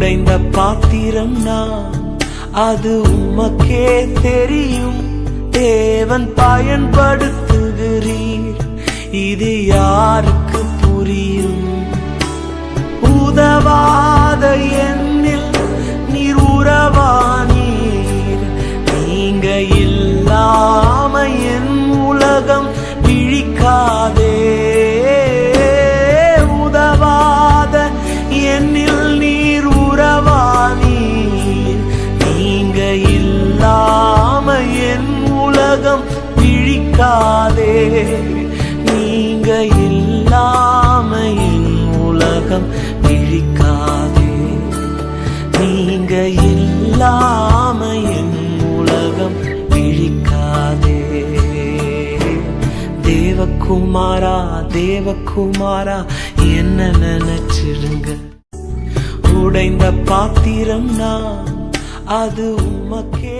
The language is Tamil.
உடைந்த பாத்திரம் நான். அது உமக்கே தெரியும். தேவன் பயன்படுத்துகிறீர். இது யாருக்கு புரியும்? உதவாத எண்ணில் நீர் உறவானீர். நீங்க இல்லாம என் உலகம் விழிக்காதே. உலகம் பிழிக்காதே. நீங்க இல்லாம என் உலகம் பிழிக்காதே. நீங்க இல்லாம என் உலகம் பிழிக்காதே. தேவகுமாரா தேவகுமாரா என்ன நினைச்சிருங்க? உடைந்த பாத்திரம் நான் அது உமக்கே